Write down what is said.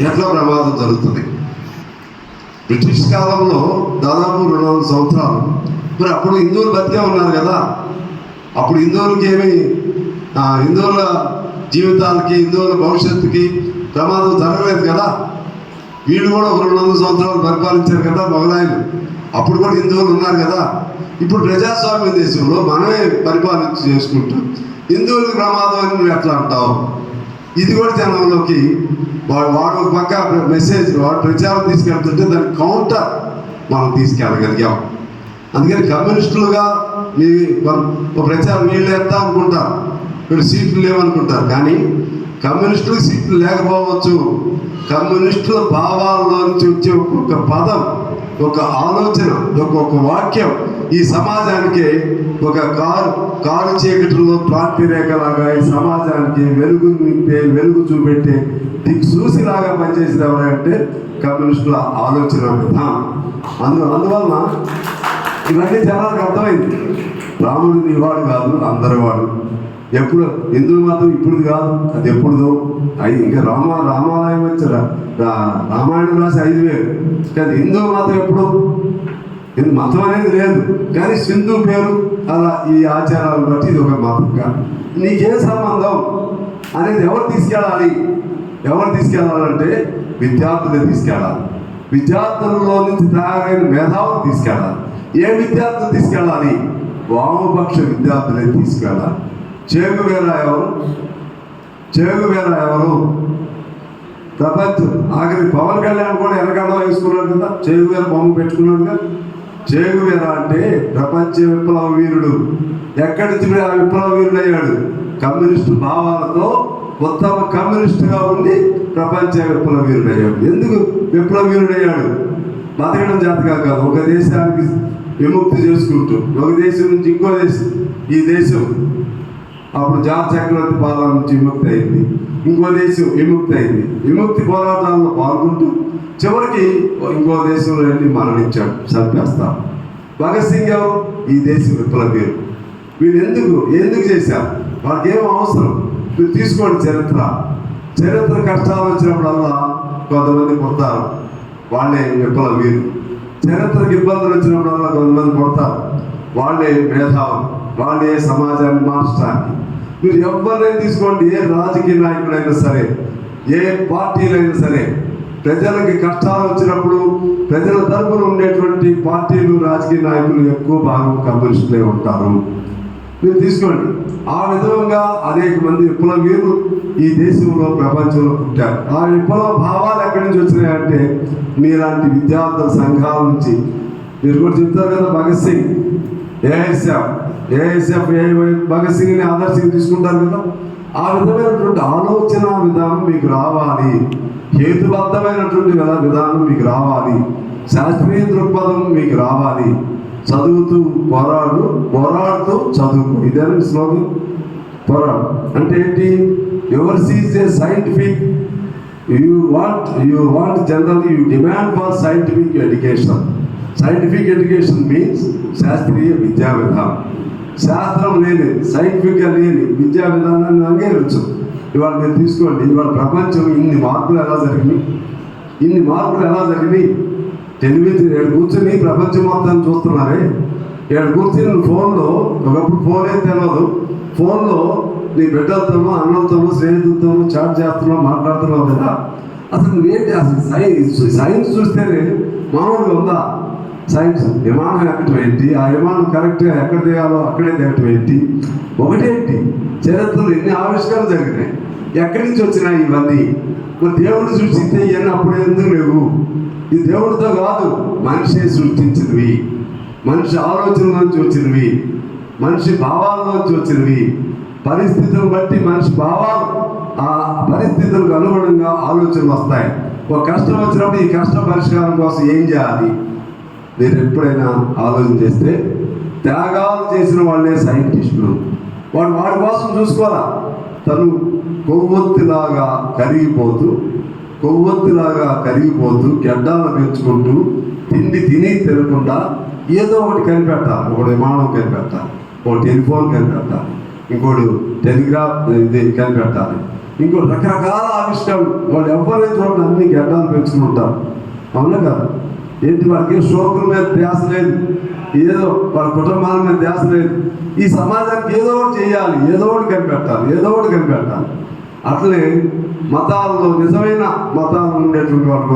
ఎట్లా ప్రమాదం జరుగుతుంది? బ్రిటిష్ కాలంలో దాదాపు రెండు వందల సంవత్సరాలు. మరి అప్పుడు హిందువులు బతికే ఉన్నారు కదా. అప్పుడు హిందువులకి ఏమి హిందువుల జీవితాలకి హిందువుల భవిష్యత్తుకి ప్రమాదం జరగలేదు కదా. వీళ్ళు కూడా ఒక రెండు వందల సంవత్సరాలు పరిపాలించారు కదా మొగలాయిలు అప్పుడు కూడా హిందువులు ఉన్నారు కదా. ఇప్పుడు ప్రజాస్వామ్య దేశంలో మనమే పరిపాలన చేసుకుంటాం. హిందువులకు ప్రమాదం అని నువ్వు ఎట్లా అంటావు? ఇది కూడా జనంలోకి వాడు వాడు ఒక పక్క మెసేజ్ వాడు ప్రచారం తీసుకెళ్తుంటే దాని కౌంటర్ మనం తీసుకెళ్ళగలిగాం. అందుకని కమ్యూనిస్టులుగా మీ ఒక ప్రచారం వీళ్ళు ఎత్తా అనుకుంటారు. వీళ్ళు సీట్లు లేవనుకుంటారు. కానీ కమ్యూనిస్టులకు సీట్లు లేకపోవచ్చు. కమ్యూనిస్టుల భావాల్లో నుంచి వచ్చే ఒక్కొక్క పదం ఒక ఆలోచన ఒక్కొక్క వాక్యం ఈ సమాజానికి ఒక కారు కారు చీకటిలో ప్రాంతి రేఖలాగా ఈ సమాజానికి వెలుగు నింపే వెలుగు చూపెట్టే దిక్కు చూసిలాగా అంటే ఎవరంటే కమ్యూనిస్టుల ఆలోచన విధానం. అందు అందువలన ఇవన్నీ జనాలకు అర్థమైంది. రాముడు వాడు కాదు అందరి వాడు. ఎప్పుడు హిందూ మతం ఇప్పుడు కాదు అది ఎప్పుడుదో. అది ఇంకా రామ రామాలయం వచ్చారా రామాయణం రాసి ఐదు వేలు. కానీ హిందూ మతం ఎప్పుడు ఇది మతం అనేది లేదు. కానీ సింధు పేరు అలా ఈ ఆచారాలు బట్టి ఇది ఒక మతంగా. నీకే సంబంధం అనేది ఎవరు తీసుకెళ్ళాలి? ఎవరు తీసుకెళ్ళాలంటే విద్యార్థులే తీసుకెళ్ళాలి. విద్యార్థులలో నుంచి తయారైన మేధావులు తీసుకెళ్ళాలి. ఏ విద్యార్థులు తీసుకెళ్ళాలి? వామపక్ష విద్యార్థులే తీసుకెళ్ళాలి. చేగువేర ఎవరు? చేగు వేళ ఎవరు? ప్రపంచం ఆఖరి పవన్ కళ్యాణ్ కూడా వెనకాల వేసుకున్నాడు కదా చేగు చేగువేర బొమ్మ పెట్టుకున్నాడు కదా. చేగువేర అంటే ప్రపంచ విప్లవ వీరుడు ఎక్కడి నుంచి ఆ విప్లవ వీరుడు అయ్యాడు కమ్యూనిస్టు భావాలతో మొత్తం కమ్యూనిస్టుగా ఉండి ప్రపంచ విప్లవీరుడు అయ్యాడు ఎందుకు విప్లవ అయ్యాడు బతకడం జాతగా కాదు ఒక దేశానికి విముక్తి చేసుకుంటూ ఒక దేశం నుంచి ఇంకో దేశం ఈ దేశం అప్పుడు జాతి చక్రవర్తి పాలన నుంచి విముక్తి అయింది. ఇంకో దేశం విముక్తి అయింది. విముక్తి పోరాటాల్లో పాల్గొంటూ చివరికి ఇంకో దేశంలో వెళ్ళి మరణించాడు చంపేస్తాం భగత్ సింగ్ ఎవరు? ఈ దేశం విప్లవీరు వీళ్ళు ఎందుకు? ఎందుకు చేశారు వాళ్ళకి ఏం అవసరం? మీరు తీసుకోండి చరిత్ర. చరిత్ర కష్టాలు వచ్చినప్పుడల్లా కొంతమంది కొడతారు వాళ్ళే విప్లవీయులు చరిత్రకు ఇబ్బందులు వచ్చినప్పుడల్లా కొంతమంది కొడతారు వాళ్ళే మేధావు వాళ్ళే సమాజాన్ని మార్చడానికి. మీరు ఎవరినైనా తీసుకోండి ఏ రాజకీయ నాయకుడైనా సరే ఏ పార్టీలైనా సరే. ప్రజలకి కష్టాలు వచ్చినప్పుడు ప్రజల తరపున ఉండేటువంటి పార్టీలు రాజకీయ నాయకులు ఎక్కువ భాగం కమ్యూనిస్టులే ఉంటారు. మీరు తీసుకోండి. ఆ విధంగా అనేక మంది విప్లవీరులు ఈ దేశంలో ప్రపంచంలో పుట్టారు. ఆ విప్లవ భావాలు ఎక్కడి నుంచి వచ్చినాయంటే మీలాంటి విద్యార్థుల సంఘాల నుంచి. మీరు కూడా చెప్తారు కదా భగత్ సింగ్ ఏఎస్ఎఫ్ ఏఎస్ఎఫ్ ఏ భగత్ సింగ్ని ఆదర్శంగా తీసుకుంటారు కదా. ఆ విధమైనటువంటి ఆలోచన విధానం మీకు రావాలి. హేతుబద్ధమైనటువంటి విధానం మీకు రావాలి. శాస్త్రీయ దృక్పథం మీకు రావాలి. చదువుతూ పోరాడు పోరాడుతూ చదువు ఇదేనా శ్లోకం పోరాడు. అంటే ఏంటి? Ever seize a scientific you want you want general you demand for scientific education scientific education means శాస్త్రీయ విద్యా విధానం. శాస్త్రం లేని సైంటిఫిక్గా లేని విద్యా విధానాన్ని అంగీకరించు. ఇవాళ మీరు తీసుకోండి. ఇవాళ ప్రపంచం ఇన్ని మార్పులు ఎలా జరిగినాయి? ఇన్ని మార్పులు ఎలా జరిగినాయి? ఎనిమిది ఏడు కూర్చొని ప్రపంచం మొత్తాన్ని చూస్తున్నారే? ఏడు కూర్చొని ఫోన్లో ఒకప్పుడు ఫోన్ ఏం తెలియదు ఫోన్లో నీ బిడ్డలతోనో అన్నంతోనో స్నేహితులతోనో చాట్ చేస్తున్నావు మాట్లాడుతున్నావు కదా. అసలు నువ్వేంటి అసలు సైన్స్ సైన్స్ చూస్తేనే మామూలుగా ఉందా? సైన్స్ విమానం ఎక్కడం ఏంటి? ఆ విమానం కరెక్ట్గా ఎక్కడ దిగాలో అక్కడే దిగటం ఏంటి? ఒకటేంటి చరిత్రలో ఎన్ని ఆవిష్కరణలు జరిగినాయి? ఎక్కడి నుంచి వచ్చినాయి ఇవన్నీ? మరి దేవుడు సృష్టిస్తే ఇవన్నీ అప్పుడు ఎందుకు లేవు? ఇది దేవుడితో కాదు మనిషే సృష్టించినవి. మనిషి ఆలోచనలోంచి వచ్చినవి మనిషి భావాలలోంచి వచ్చినవి పరిస్థితులను బట్టి మనిషి భావాలు ఆ పరిస్థితులకు అనుగుణంగా ఆలోచనలు వస్తాయి. ఒక కష్టం వచ్చినప్పుడు ఈ కష్ట పరిష్కారం కోసం ఏం చేయాలి? నేను ఎప్పుడైనా ఆలోచన చేస్తే త్యాగాలు చేసిన వాళ్ళే సైంటిస్టులు. వాడు వాడి కోసం చూసుకోవాలా? తను కొవ్వొత్తిలాగా కరిగిపోతూ కొవ్వొత్తిలాగా కరిగిపోతూ గడ్డాలు పెంచుకుంటూ తిండి తిని తినకుండా ఏదో ఒకటి కనిపెట్టాలి ఒకటి విమానం కనిపెట్టాలి ఒక టెలిఫోన్ కనిపెట్టాలి ఇంకోటి టెలిగ్రాఫ్ ఇది కనిపెట్టాలి ఇంకో రకరకాల ఆవిష్కరణ వాళ్ళు ఎవరైతే అన్ని గడ్డాలు పెంచుకుంటారు అవునా కదా? ఏంటి వాళ్ళకి షోకుల మీద ధ్యాస లేదు. ఏదో వాళ్ళ కుటుంబాల మీద ధ్యాస లేదు. ఈ సమాజానికి ఏదో ఒకటి చేయాలి. ఏదో ఒకటి కనిపెట్టాలి ఏదో ఒకటి కనిపెట్టాలి అట్లే మతాల్లో నిజమైన మతాలు ఉండేటువంటి వాటి